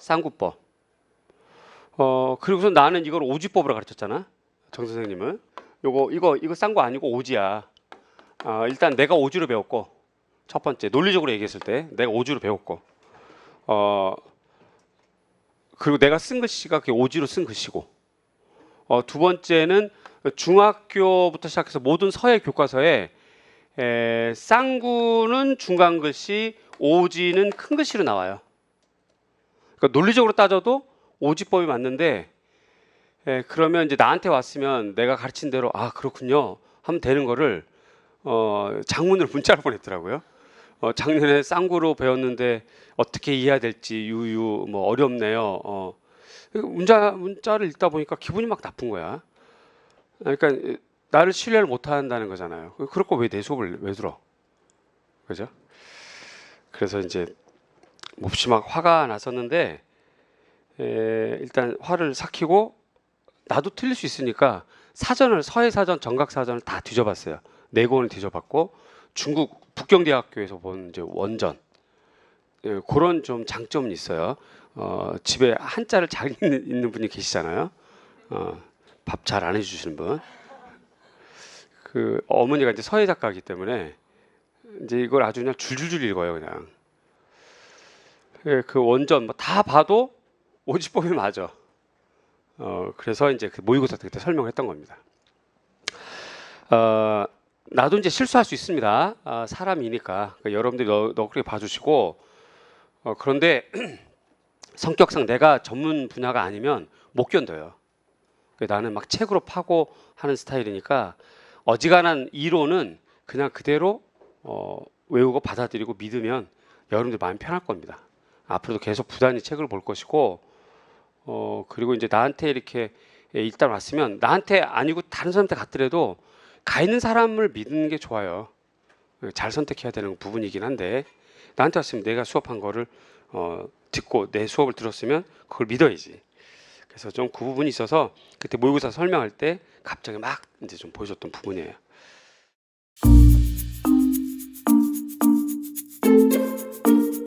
쌍구법. 어 그리고서 나는 이걸 오지법으로 가르쳤잖아. 정 선생님은 요거 이거 이거 쌍구 아니고 오지야. 아 일단 내가 오지로 배웠고 첫 번째 논리적으로 얘기했을 때 내가 오지로 배웠고 어 그리고 내가 쓴 글씨가 그 오지로 쓴 글씨고 어, 두 번째는 중학교부터 시작해서 모든 서예 교과서에 에, 쌍구는 중간 글씨, 오지는 큰 글씨로 나와요. 그러니까 논리적으로 따져도 오지법이 맞는데 에, 그러면 이제 나한테 왔으면 내가 가르친 대로 아 그렇군요 하면 되는 거를 어, 장문으로 문자로 보냈더라고요. 어, 작년에 쌍구로 배웠는데 어떻게 이해해야 될지 유유 뭐 어렵네요. 어, 문자 문자를 읽다 보니까 기분이 막 나쁜 거야. 그러니까 나를 신뢰를 못 한다는 거잖아요. 그럴 거왜내 수업을 왜 들어? 그죠? 그래서 이제 몹시 막 화가 났었는데 에, 일단 화를 삭히고 나도 틀릴 수 있으니까 사전을 서해 사전, 정각 사전을 다 뒤져봤어요. 네 권을 뒤져봤고 중국 북경대학교에서 본 이제 원전 예, 그런 좀 장점은 있어요. 어, 집에 한자를 잘 읽는, 읽는 분이 계시잖아요. 어, 밥 잘 안 해주시는 분. 그 어머니가 이제 서예 작가이기 때문에 이제 이걸 아주 그냥 줄줄줄 읽어요, 그냥. 예, 그 원전 뭐 다 봐도 오지법이 맞아. 어, 그래서 이제 그 모의고사 때 그때 설명했던 겁니다. 어, 나도 이제 실수할 수 있습니다. 아, 사람이니까 그러니까 여러분들이 너, 너그럽게 봐주시고 어, 그런데 성격상 내가 전문 분야가 아니면 못 견뎌요. 나는 막 책으로 파고 하는 스타일이니까 어지간한 이론은 그냥 그대로 어, 외우고 받아들이고 믿으면 여러분들 마음이 편할 겁니다. 앞으로도 계속 부단히 책을 볼 것이고 어, 그리고 이제 나한테 이렇게 일단 왔으면 나한테 아니고 다른 사람한테 갔더라도 가 있는 사람을 믿는 게 좋아요. 잘 선택해야 되는 부분이긴 한데 나한테 왔으면 내가 수업한 거를 어, 듣고 내 수업을 들었으면 그걸 믿어야지. 그래서 좀 그 부분이 있어서 그때 모의고사 설명할 때 갑자기 막 이제 좀 보여줬던 부분이에요.